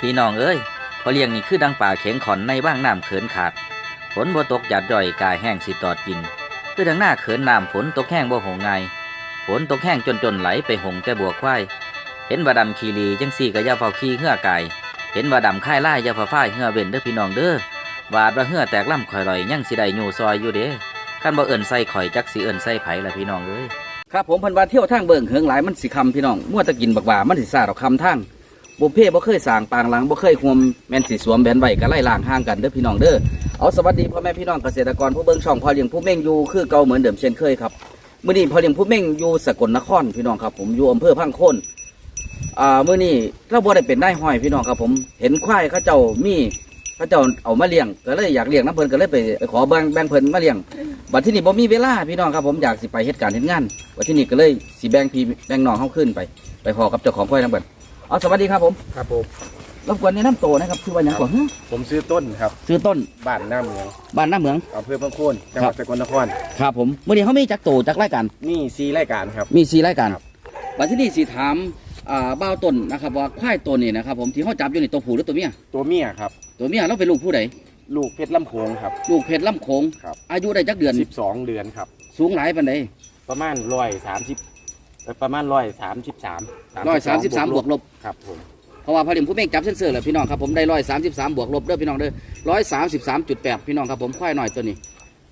พี่น้องเอ้ยพอเลี้ยงนี่คือดังป่าเข็งขอนในบ้างน้ำเขินขาด ฝนบ่ตกหยาดย่อยกายแห้งสิตอดกิน คือดังหน้าเขินน้ำฝนตกแห้งบ่หงไงายฝนตกแห้งจนจนไหลไปหงแต่บัวควายเห็นว่าดำขีรีจังสี่ก็ย่าเฝ้าขี้เหือกายเห็นว่าดำค่ายล่ย่าฝ่าฝ้ายเหือเว้นเด้อพี่น้องเด้อวาดว่าเหือแตกล่ำข่อยลอยยังสิได้อยู่ซอยอยู่เด้คันบ่เอิ้นใส่ข่อยจักสิเอิ้นใส่ไผล่ะพี่น้องเอ้ยครับผมเพิ่นว่าเที่ยวทางเบิ่งเฮิงหลายมันสิคำพี่น้องมั่วตะกินบักว่ามันสิซาดอกคำทาง บุพเพบ่เคยสร้างปางหลังบ่เคยควมแม่นสิสวมแบนไว้ก็ไล่ล่างห่างกันเด้อพี่น้องเด้อเอาสวัสดีพ่อแม่พี่น้องเกษตรกรผู้เบิ่งช่องพ่อเลี้ยงผู้เม่งอยู่คือเก่าเหมือนเดิมเช่นเคยครับมื้อนี้พ่อเลี้ยงผู้เม่งอยู่สกลนครพี่น้องครับ ผมอยู่อำเภอพังโคนอ่ามื้อนี้เราบ่ได้เป็นนายห้อยพี่น้องครับ ผมเห็นควายเขาเจ้ามีเขาเจ้าเอามาเลี้ยงก็เลยอยากเลี้ยงน้ำเพลินก็เลยไปขอแบ่งแบ่งเพลินมาเลี้ยงบัดที่นี่บ่มีเวลาพี่น้องครับผมอยากสิไปเฮ็ดการณ์เฮ็ดงานบัดที่นี่ก็เลยสิแบ่งพี่แบ่งน้องเฮาขึ้นไป ไปขอกับเจ้าของควายนํเบิด เอาสวัสดีครับผมครับผมรบกวนแนะนำตัวนะครับคือว่าหยังก่อนฮะผมซื้อต้นครับซื้อต้นบ้านหน้าเมืองบ้านหน้าเหมืองอำเภอพังโคนจังหวัดสกลนครครับผมเมื่อนี้เขามีจักโตจักรายการนี่ซีรายการครับมีสี่รายการครับบัดที่นี่สิถามอ่าบ้าวต้นนะครับว่าควายตัวนี้นะครับผมที่เขาจับอยู่ในตัวผู้หรือตัวเมียตัวเมียครับตัวเมียเราเป็นลูกผู้ใดลูกเพชรลำโขงครับลูกเพชรลำโขงครับอายุได้จักเดือน 12 เดือนครับสูงหลายปานใดประมาณร้อยสามสิบ ประมาณร้อยสามสิบสามร้อยสามสิบสามบวกลบครับผมเพราะว่าพอเดียมผู้เม่งจับเส้นเสือแหละพี่น้องครับผมได้ร้อยสามสิบสามบวกลบเด้อพี่น้องเด้อร้อยสามสิบสามจุดแปดพี่น้องครับผมควายหน่อยตัวนี้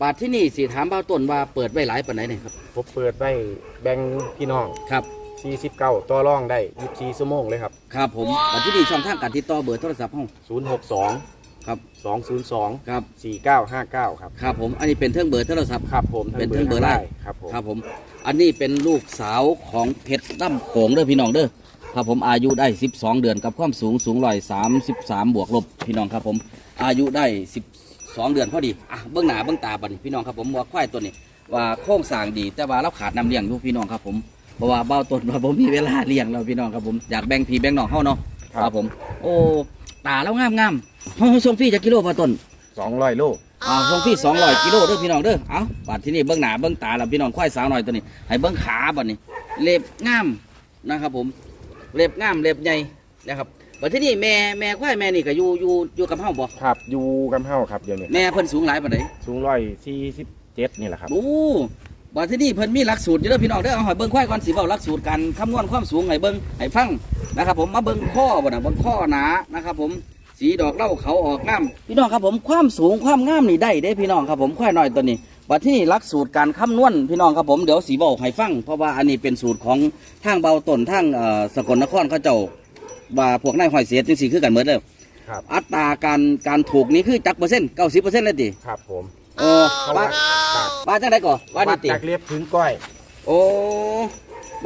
บาทที่นี่สิถามบ้าวต้นว่าเปิดไว้หลายปานใดเนี่ยครับผมเปิดไว้แบ่งพี่น้องครับ49ต่อร่องได้24ชั่วโมงเลยครับครับผมบาทที่นี่ช่องทางการติดต่อเบอร์โทรศัพท์ห้อง062 ครับ202ครับ4959ครับครับผมอันนี้เป็นเทิงเบอร์โทรศัพท์ครับผมเป็นทั้งเบอร์ไล่ครับผมครับผม อันนี้เป็นลูกสาวของเพชรล่ำโขงเด้อพี่น้องเด้อครับผมอายุได้ 12 เดือนกับความสูงสูงร้อยสามสิบสามบวกลบพี่น้องครับผม อายุได้ 12 เดือนพอดีอะเบื้องหน้าเบื้องตาบัดนพี่น้องครับผมว่าควายตัวนี้ว่าโค้งสร้างดี แต่ว่าเราขาดน้ำเลี้ยงอยู่พี่น้องครับผมเพราะว่าเบ้าต้นว่าผมมีเวลาเลี้ยงเราพี่น้องครับผมอยากแบ่งพี่แบ่งน้องเฮาเนาะครับผม โอ้ ตาแล้วงามงามๆเฮาส่งฟรีจากกิโลพอต้น200โลอ่าส่งพี่สองร้อยกิโลเด้อพี่น้องเด้อเอาบัดที่นี่เบิ้งหน้าเบิ้งตาแล้วพี่น้องควายสาวหน่อยตัวนี้ ให้เบิ้งขาบัดนี้ เล็บงามนะครับ ผม เล็บงามเล็บใหญ่นะครับบัดที่นี่แม่แม่ควายแม่นี่ก็อยู่อยู่อยู่กับเฮาบ่ครับอยู่กำเฮาครับเดี๋ยวนี้แม่เพิ่นสูงหลายปานใดสูงร้อยสี่สิบเจ็ดนี่แหละครับโอ้ บัดที่นี่เพิ่นมีหลักสูตรอยู่เด้อพี่น้องเด้อเอาให้เบิ้งควายก่อนสิเว้าหลักสูตรการคำนวณความสูงให้เบิ้งให้ฟังนะครับผมมาเบิ้งข้อบ่น่ะเบิ้งข้อหนานะครับผมสีดอกเหล่าเขาออกงามพี่น้องครับผมความสูงความงามนี่ได้เด้พี่น้องครับผมควายน้อยตัวนี้บัดที่นี่หลักสูตรการคำนวณพี่น้องครับผมเดี๋ยวสีบอกให้ฟังเพราะว่าอันนี้เป็นสูตรของทางเบาต้นทางเอ่อสกลนครเขาเจ้าว่าพวกนายหอยเสียจังสีคือกันเหมือนเดิมครับอัตราการการถูกนี่คือจักเปอร์เซ็นต์เก้าสิบเปอร์เซ็นต์เลยติครับผม โอ้เขาว่าวัดจากว่าจังไดก่อนว่าวันี่ดติจากเรียบถึงก้อย โอ้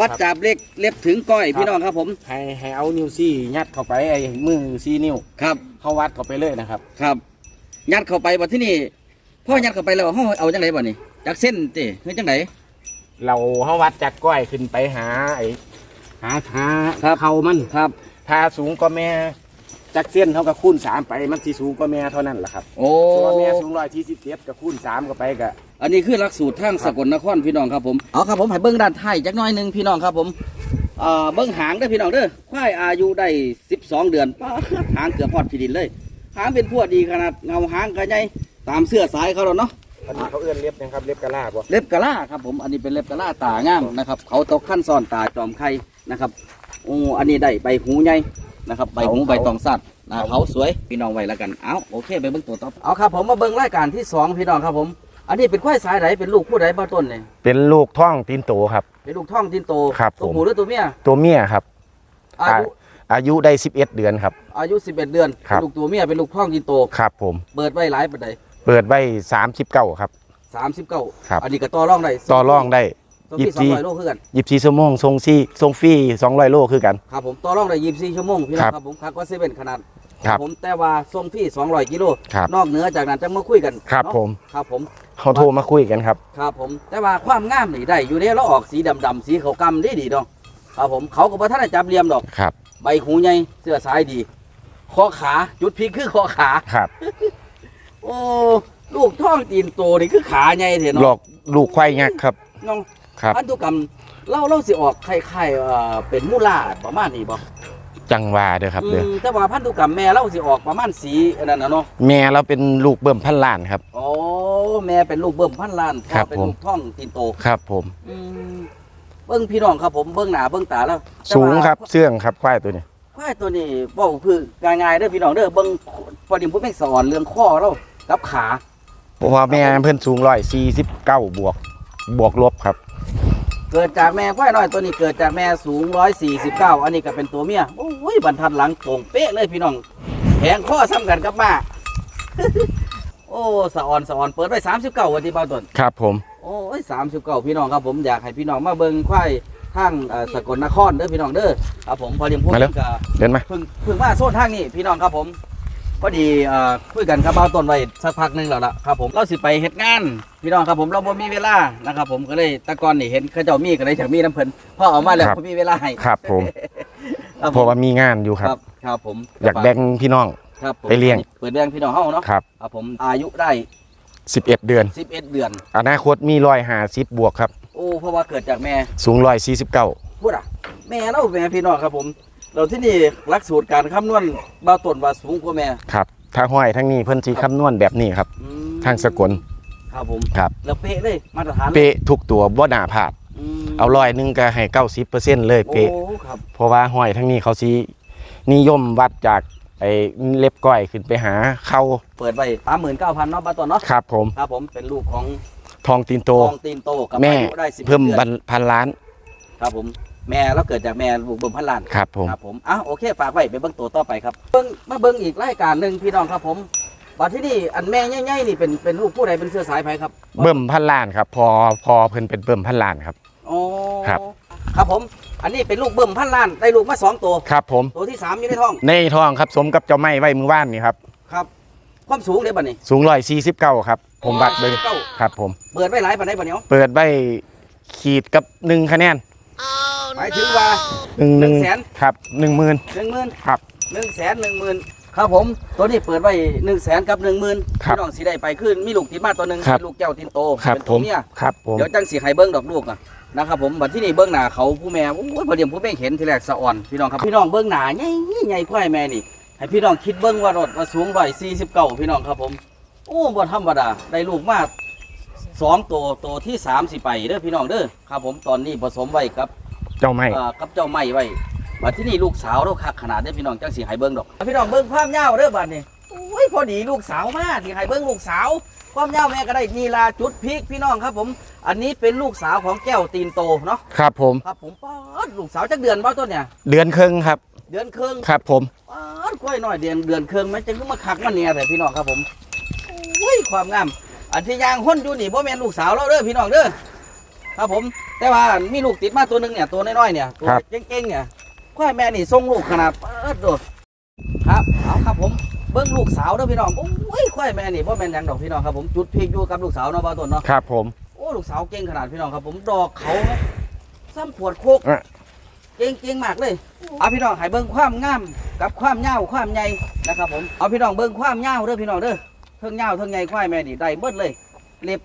วัดจับเล็กเล็บถึงก้อยพี่น้องครับผม ให้ให้เอานิ้วซี่ยัดเข้าไปไอ้มือซี่นิ้ว ครับเขาวัดเข้าไปเลยนะครับครับ ยัดเข้าไปบัดที่นี่พ่อยัดเข้าไปแล้วเขาเอาจังไดบ่นี่จากเส้นติเฮ้ยจังได เราเขาวัดจากก้อยขึ้นไปหาไอ้หาหาครับ เขามัน ครับ ถ้าสูงกว่าแม่ จากเส้นเขาก็คูณสามไปมันสิสูงกว่าแม่เท่านั้นแหละครับโอ้ตัวแม่สูงร้อยที่สิบเจ็ดก็คูณสามก็ไปก็อันนี้คือหลักสูตรทางสกลนครพี่น้องครับผมเอาครับผมให้เบิ้งด้านท้ายจักหน้อยหนึ่งพี่น้องครับผมเอ่อเบิ้งหางเด้อพี่น้องเด้อควายอายุได้12 เดือนป้าดหางเกือบพอดพี่ดินเลย หางเป็นพวดดีขนาดเงาหางก็ใหญ่ตามเสื้อสายเขาแล้วเนาะ อันนี้เขาเอื้อนเล็บนะครับเล็บกระลาบเล็บกะล่าครับผมอันนี้เป็นเล็บกะล่าตางามนะครับ เขาตกขั้นซ้อนตาจอมไข่นะครับโอ้อันนี้ได้ใบหูใหญ่ นะครับใบหูใบตองสัตว์นะเขาสวยพี่น้องไว้แล้วกันเอาโอเคไปเบิ้งตัวต่อไปเอาครับผมมาเบิ้งรายการที่สองพี่น้องครับผม อันนี้เป็นควายสายไหนเป็นลูกผู้ใดบ้าต้นเนี่ยเป็นลูกท่องตีนโตครับ เป็นลูกท่องตินโตครับตัวผมผู้หรือตัวเมียตัวเมียครับอายุอายุได้สิบเอ็ดเดือนครับ อายุ 11 เดือนครับเป็นลูกตัวเมียเป็นลูกท่องตินโตครับผมเปิดไว้หลายปานใดเปิดไว้สามสิบเก้าครับ39ครับอันนี้ก็ต่อรองได้ต่อร่องได้ ตัวยี่พี่สิบสี่200โลคือกันยี่สิบสี่ชั่วโมงทรงซี่ทรงฟรีสองร้อยโลคือกัน ครับผมต่อรองได้24ชั่วโมงพี่น้องครับครับผมครับก็เซเว่นขนาดครับผมแต่ว่าส่งพี่200กิโลครับนอกเหนือจากนั้นจะมาคุยกันครับเนาะผมครับผมเขาโทรมาคุยกันครับ ครับผมแต่ว่าความงามนี่ได้อยู่เนี่ยเราออกสีดำๆสีขาวกำดีดีๆเนาะครับผมเขาก็บ่ทันได้จับเหลี่ยมดอกครับ ใบหูใหญ่เสื้อสายดีคอขาจุดพีคคือคอขาครับ โอ้ลูกท่องตีนโตนี่คือขาใหญ่เถอะหลเนาะอกลูกควายงักครับน้อง ครับ พันธุกรรมเล่าเล่าสิออกไข่ไข่เอ่อเป็นมูลาประมาณนี้บ่จังหวาเด้อครับเด้อมแต่ว่าพันธุกรรมแม่เราสิออกประมาณสีอันนั้นนะเนาะแม่เราเป็นลูกเบิ่มพันล้านครับโอ้แม่เป็นลูกเบิ่มพันล้านพ่ครัอบเป็นผม ลูกท่องตีนโตครับผม อืมเบิ้งพี่น้องครับผมเบิ้งหน้าเบิ้งตาแล้วแต่สูงว่าครับเสื่องครับควายตัวนี้ ควายตัวนี้เว้าคือง่ายๆเด้อพี่น้องเด้อเบิ้งพอดีผมแม่งสอนเรื่องข้อเรากับขา เพราะว่าแม่เพิ่นสูงร้อยสี่สิบเก้าบวก บวกลบครับ เกิดจากแม่ควายน้อยตัวนี้เกิดจากแม่สูง 149 อันนี้ก็เป็นตัวเมียโอ้ยบรรทัดหลังโป่งเป๊ะเลยพี่น้องแผงข้อซ้ำกันกับมาโอ้สะออนสะออนเปิดไว้39 วันที่เบาต้นครับผมโอ้ย39 พี่น้องครับผมอยากให้พี่น้องมาเบิ่งควายทางเอ่อสกลนครเด้อพี่น้องเด้อครับผมพอเลี้ยงพูดมาเร็วกับเดินมา เพิ่งเพิ่งมาโซนทางนี้พี่น้องครับผม พอดีเอ่อคุยกันกับเบาต้นไว้สักพักหนึงแล้วล่ะครับผมเราสิไปเฮ็ดงานพี่น้องครับผมเราบ่มีเวลานะครับผมก็เลยแตะกอนนี่เห็นเขาเจ้ามีก็เลยอยากมีน้ำเพิ่นพอเอามาแล้วครับ บ่มีเวลาให้ครับผมครับเพราะว่ามีงานอยู่คครัรับบครับผมอยากแบ่งพี่น้อง ครับผมไปเลี้ยง เปิดเลี้ยงพี่น้องเฮาเนาะครับ ครับผมอายุได้สิบเอ็ดเดือน 11 เดือน อนาคตมีร้อยหาสิบบวกครับ โอ้เพราะว่าเกิดจากแม่สูงร้อยสี่สิบเก้าพูดอะแม่เราแม่พี่น้องครับผม เราที่นี่หลักสูตรการคำนวณเบาต้นว่าสูงกว่าแม่ครับถ้าห้อยทั้งนี้เพิ่นสีคำนวณแบบนี้ครับ อืมทางสกล ครับผมครับ แล้วเป๊ะเลยมาตรฐานลยเป๊ะทุกตัวบ่หนาผาด มเอาร้อยหนึงก็ให้เก้าสิบเปอร์เซ็นต์เลยโอ้เป๊ะครับ เพราะว่าห้อยทั้งนี้เขาสีนิยมวัดจากไอ้เล็บก้อยขึ้นไปหาเข้าเปิดไว้สามหมื่นเก้าพันเนาะบาทต้นเนาะครับผมครับผมเป็นลูกของทองตีนโต ทองตีนโตกับแม่อายุได้สิบเพิ่มดือนบันพันล้าน ครับผม แม่แล้วเกิดจากแม่ลูกเบิ่มพันล้านครับผม ครับผมอะโอเคฝากไว้ไปเบิ่งตัวต่อไปครับเบิ่งมาเบิ่งอีกรายการหนึ่งพี่น้องครับผมบัดที่นี่อันแม่ใหญ่ๆนี่เป็นเป็นลูกผู้ใดเป็นเสื้อสายไผครับเบิ่มพันล้านครับ พอพอเพิ่นเป็นเบิ่มพันล้านครับอ๋อครับ ครับผม อันนี้เป็นลูกเบิ่มพันล้านได้ลูกมาสองตัว ครับผม ตัวที่สามอยู่ในท้องในทองครับสมกับเจ้าไม้ไว้มือว่านนี่ครับ ครับ ความสูงเด้บัดนี้ สูงร้อยสี่สิบเก้าครับ ผมวัดเลยเก้าครับผม เปิดไว้หลายปานใดบัดเนี้ยเปิดไว้ขีดกับหนึ่งคะแนน หมายถึงว่าหนึ่งหนึ่งหนึ่งแสนครับหนึ่งหมื่นหนึ่งหมื่นครับหนึ่งแสนหนึ่งหมื่นครับผมตัวนี้เปิดไว้หนึ่งแสนกับหนึ่งหมื่นครับพี่น้องสีได้ไปขึ้นมีลูกติดมาตัวหนึ่งครับเป็นลูกแก้วตินโตครับเป็นผตัวมเมียครับผมเดี๋ยวจังสีไห้เบิ้งดอกลูกอะนะครับผมบัดที่นี่เบิ้งหน้าเขาผู้แม่โอ้ยพอเดียวผู้แม่เห็นทีแรกสะอ่อนพี่น้องครับพี่น้องเบิ้งหน้าใหญ่ใหญ่ควายแม่นี่ให้พี่น้องคิดเบิ้งว่ารถว่าสูงร้อยสี่สิบเก้าพี่น้องครับผมโอ้บ่ธรรมดาได้ลูกมาสองตัวตัวที่สามสิไปเด้อพี่น้องเด้อครับผมตอนนี้ผสมไว้ครับ เจ้าไม้เอ่อกับเจ้าไม้ไว้บัดที่นี่ลูกสาวเราคักขนาดเด้อพี่น้องจังสีไห้เบิ้งดอก พี่น้องเบิ้งความยาวเด้อบัดนี้โอ้ยพอดีลูกสาวมาที่ไห้เบิ้งลูกสาว ความยาวแม่ก็ได้นีลาจุดพีกพี่น้องครับผม อันนี้เป็นลูกสาวของแก้วตีนโตเนาะ ครับผม ครับผมป๊าดลูกสาวจักเดือนบ้าต้นเนี่ย เดือนครึ่งครับ เดือนครึ่งครับผม ป๊าดกล้วยน้อยเดือนเดือนครึ่งมันจะขึ้นมาคักมันเนี่ยแต่พี่น้องครับผมโอ้ยความงาม อันที่ยางห้นอยู่นี่พ่แม่นลูกสาวเราเด้อพี่น้องเด้อ ครับผม แต่ว่ามีลูกติดมาตัวหนึงเนี่ยตัวน้อยๆเนี่ยตัวเก่งๆเนี่ยควายแม่นี่ทรงลูกขนาดป๊าดโดดครับเอาครับผมเบิ้งลูกสาวเด้อพี่น้องโอ้ยควายแม่นี่พ่แม่นหยังดอกพี่น้องครับผมจุดพีกอยู่กับลูกสาวเนาะบ้าต้นเนาะครับผม โอ้ลูกสาวเก่งขนาดพี่น้องครับ ผมดอกเขาไหมซ้ำปวดโคกอะ เก่งเก่งมากเลยเอาพี่น้องให้เบิ่งความงามกับความเงาวความใหญ่นะครับผมเอาพี่น้องเบิ่งความเงาวเด้อพี่น้องเด้อเทิงเงาวเทิงใหญ่ควายแม่นี่ได้เบิดเลย เล็บ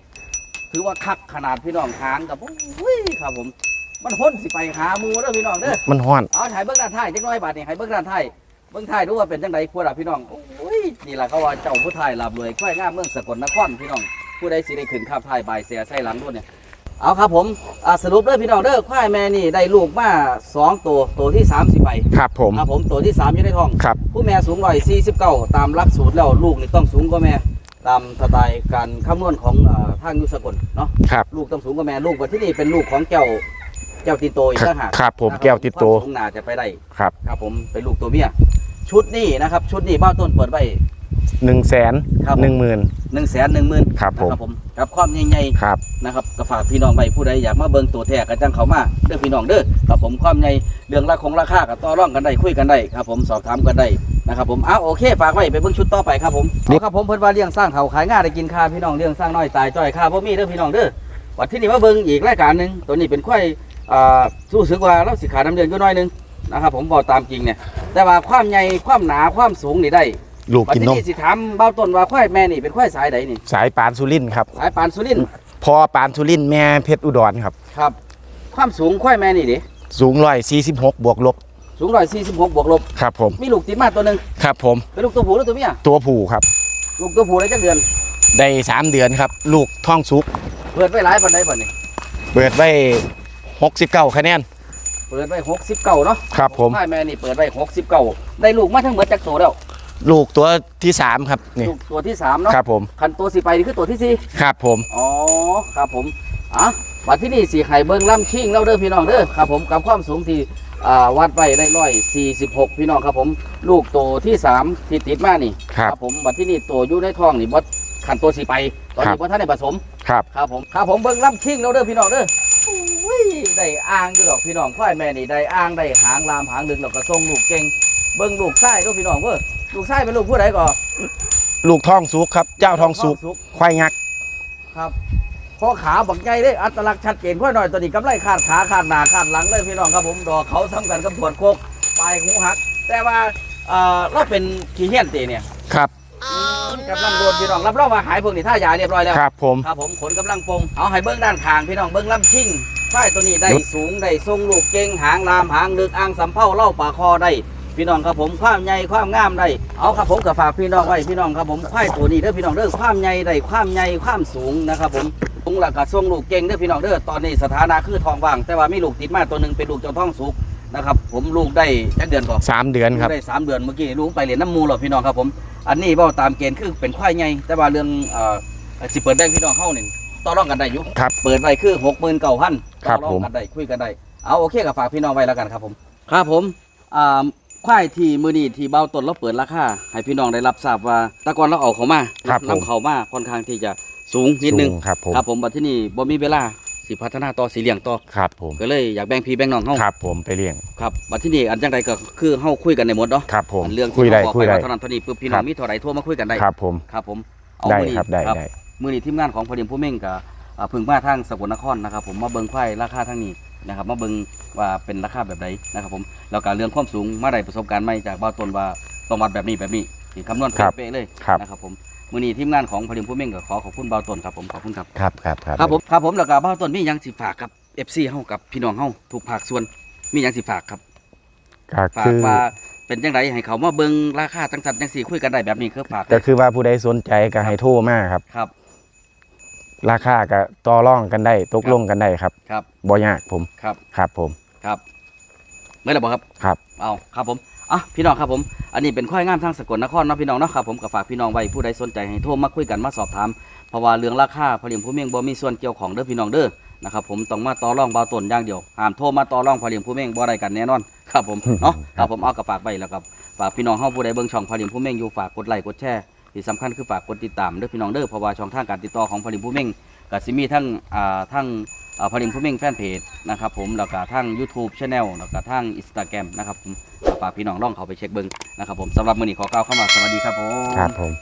ถือว่าคักขนาดพี่น้องหางกับโอ้ยครับผม มันพ้นสิไปหาหมูเด้อพี่น้องเด้อมันห้อนเอาถ่ายเบิ่งด้านท้ายจักหน้อยบาดนี่ให้เบิ่งด้านท้ายเบิ่งท้ายดูว่าเป็นจังไดควรล่ะพี่น้องโอ้ยนี่ล่ะเขาว่าเจ้าผู้ท้ายลาบรวยควายงามเมืองสกลนครพี่น้องผู้ใดสิได้ขึ้นขับถ่ายบายเสียใส่หลังด้วยเนี่ยเอาครับผมอ่าสรุปเด้อพี่น้องเด้อควายแม่นี่ได้ลูกมาสองตัวตัวที่สามสิไปครับผมครับผมตัวที่สามอยู่ในท้องครับผู้แม่สูงร้อยสี่สิบเก้าตามหลักสูตรแล้วลูกนี่ต้องสูงกว่าแม่ ตามสไตล์การคำนวณของอ่าทางยุสกลเนาะครับลูกต้องสูงกว่าแม่ลูกวันที่นี่เป็นลูกของแก้วแก้วตีนโตอีกครับต่างหากครับผมนะครับแก้วติดโตความสูงน่าจะไปได้ครับครับ ผมเป็นลูกตัวเมียชุดนี้นะครับ ชุดนี้บ้านต้นเปิดไว้ หนึ่งแสนครับหนึ่งหมื่น หนึ่งแสนหนึ่งหมื่นครับผม ผมกับความใหญ่ๆ ครับ นะครับก็ฝากพี่น้องไปผู้ใดอยากมาเบิ่งตัวแท้กันจังเขามาเด้อพี่น้องเด้อครับผมความในเรื่องราคงราคากับต่อร่องกันได้คุยกันได้ครับผมสอบถามกันได้ นะครับผมอ้าวโอเคฝากไว้ไปเบิ่งชุดต่อไปครับผมเอาครับผมเพิ่นว่าเลี้ยงสร้างเขาขายง่ายได้กินค่าพี่น้องเลี้ยงสร้างน้อยตายจ้อยค่าบ่มีเด้อพี่น้องเด้อวัดที่นี่มาเบิ่งอีกรายการหนึงตัวนี้เป็นควายอ่ารู้สึกว่าเราสิขาน้ำเดือนอยู่น้อยหนึงนะครับผมบอกตามจริงเนี่ยแต่ว่าความใหญ่ความหนาความสูงนี่ได้ลูกวัดกินที่นมนี่สิถามเบ้าต้นว่าควายแม่นี่เป็นควายสายใดนี่ สายปานสุรินทร์ครับ สายปานสุรินทร์พอปานสุรินทร์แม่เพชรอุดรครับ ครับ ความสูงควายแม่นี่ดิสูงร้อยสี่สิบหกบวกลบ สูงร้อยสี่สิบหกบวกลบ ครับผม มีลูกติดมาตัวหนึ่งครับผม เป็นลูกตัวผู้หรือตัวเมีย ตัวผู้ครับ ลูกตัวผู้ได้จักเดือน ได้สามเดือนครับ ลูกท้องสุก เปิดไว้หลายปันไดบ่นี่เปิดไว้หกสิบเก้าคะแนน เปิดไว้หกสิบเก้าเนาะครับผมพ่ายแม่นี่เปิดไว้หกสิบเก้าได้ลูกมาทั้งหมดจากตัวแล้ว ลูกตัวที่สามครับนี่ลูกตัวที่สามเนาะ ครับผม คันตัวสีไปนี่คือตัวที่สี่ครับผม อ๋อ ครับผม อะบัดที่นี่สีไข่เบิ้งล่ำชิงเล่าเด้อพี่น้องเด้อครับผมกับความสูงที่อ่าวัดไว้ได้ร้อยสี่สิบหกพี่น้องครับผม ลูกโตวที่สามที่ติดมานี่ครับผมบัดที่นี่ตัวอยู่ในท้องนี่บดขันตัวสีไปตอนครันี้บว่าท่านได้ผสมครับครับผมครับผมเบิ้งล่ำชิงเล่าเด้อพี่น้องเด้ออุ้ยได้อ่างอยู่ดอกพี่น้องควายแม่นี่ได้อ่างได้หางลามหางดึงแล้วก็ทรงลูกเก่งเบิ้งลูกไส้เด้อพี่น้องเว้อลูกไส้เป็นลูกผู้ใดก่อนลูกท้องสุกครับ เจ้าท้องสุกควายงักครับ พอขาบักใหญ่เลยอัตลักษณ์ชัดเจนค่อยหน่อยตัวนี้กำไรขาดขาขาดหนาขาดหลังเลยพี่น้องครับผมดอกเขาซ้ำกันกับถวดโคกปลายหูหัก แต่ว่าเอ่อเราเป็นขี้เหี้ยนตีเนี่ยครับกำลังโดนพี่น้องรับรองมาหายพวกนี้ท่ายาเรียบร้อยแล้วครับผมครับผมขนกำลังปงเอาให้เบิ้งด้านข้างพี่น้องเบิ้งลำชิ่งฝ้ายตัวนี้ได้สูงได้ทรงลูกเก่งหางลามหางลึกอ่างสำเภาเล่าปากคอได้พี่น้องครับผมความใหญ่ความงามได้เอาครับผมกับฝากพี่น้องไว้พี่น้องครับผมควายตัวนี้เด้อพี่น้องเด้อความใหญ่ได้ความใหญ่ความสูงนะครับผม สูงหลักกะทรงลูกเก่งเด้อพี่น้องเด้อตอนนี้สถานะคือทองว่าง แต่ว่ามีลูกติดมาตัวหนึ่งเป็นลูกเจ้าท้องสุกนะครับผมลูกได้จักเดือนก่อนสามเดือนครับได้สามเดือนเมื่อกี้ลูกไปเรียนน้ำมูหรอพี่น้องครับผมอันนี้เว่าตามเกณฑ์คือเป็นควายใหญ่แต่ว่าเรื่องเอ่อสิเปิดแบงพี่น้องเข้านี่ต่อรองกันได้อยู่ครับเปิดไว้คือหกหมื่นเก้าพันครับต่อรองผมกันได้คุยกันได้เอาโอเคกับฝากพี่น้องไว้แล้วกันครับผม ครับผมอ่าควายที่มือนี้ที่เบาต้นเราเปิดราคาให้พี่น้องได้รับทราบว่าแตะกอนเราเอาเขามาครับผมนำเขามาค่อนข้างที่จะ สูงนิดนึงสูครับผมครับผมบัดที่นี่บ่มีเวลาสิพัฒนาต่อสีเลี้ยงต่อครับผมก็เลยอยากแบ่งพี่แบ่งน้องเฮาครับผมไปเลี้ยงครับบัดที่นี่อันจังใดก็คือเฮาคุยกันในหมดเนาะครับผมอันเรื่องคุยที่ได้เขาบอกคุยไปได้ว่าเท่านั้นเท่านี้ปุ๊บพี่น้อครังบมีเท่าไหร่โทรมาคุยกันได้ครับผมครับผมเอาได้มื้อนี้ครับได้ครับได้มือนี้ทีมงานของพอดีผู้เม่งกับอ่าพึ่งมาทางสกลนครนะครับผมมาเบิ่งควายราคาทางนี้นะครับมาเบิ่งว่าเป็นราคาแบบใดนะครับผมแล้วก็เรื่องความสูงมาได้ประสบการณ์ใหม่จากบ้าวต้นว่าต้องวัดแบบนี้แบบนี้ที่คำนวณครับเป๊ะๆเลยครับนะครับผม มือนี้ทีมงานของพอดีผู้เม่งก็ขอขอบคุณบ้าวต้นครับผมขอบคุณครับครับครับครับครับผมครับผมแล้วก็บ้าวต้นมีหยังสิฝากกับ FC เฮากับพี่น้องเฮาทุกภาคส่วนมีหยังสิฝากครับก็ฝาคืกอว่าเป็นจังไดให้เขามาเบิ่งราคาจังสันจังสี่คุยกันได้แบบนี้คือฝากก็คือว่าผู้ใดสนใจก็ให้โทรมาครับ ครับ ราคาก็ต่อรองกันได้ตกลงกันได้ครับครับบ่ยากผมครับครับผมครับไม่ละบอกครับ ครับ เอาครับผม อะพี่น้องครับผมอันนี้เป็นข้อยงามทางสกลนครเนาะพี่น้องเนาะครับผมก็ฝากพี่น้องไว้ผู้ใดสนใจให้โทรมาคุยกันมาสอบถามเพราะว่าเรื่องราคาผลิตผู้เมียงบ่มีส่วนเกี่ยวของเด้อพี่น้องเด้อนะครับผมต้องมาต่อรองเบาต้นอย่างเดียวห้ามโทรมาต่อรองผลิตผู้เมียงบ่ได้กันแน่นอนครับผมเนาะครับผมเอากับฝากไว้แล้วกับฝากพี่น้องเฮาผู้ใดเบิ่งช่องผลิตผู้เมียงอยู่ฝากกดไลค์กดแชร์ที่สำคัญคือฝากกดติดตามเด้อพี่น้องเด้อเพราะว่าช่องทางการติดต่อของผลิตผู้เมียงก็สิมีทั้งอ่าทั้งเอ่อ พลิงผู้เม่งแฟนเพจนะครับผมแล้วก็ทั้ง YouTube Channel แล้วก็ทั้ง Instagram นะครับผมฝากพี่น้องร่องเขาไปเช็คเบิ้งนะครับผมสำหรับมือนี้ขอกล่าวคำว่าสวัสดีครับผม ครับผม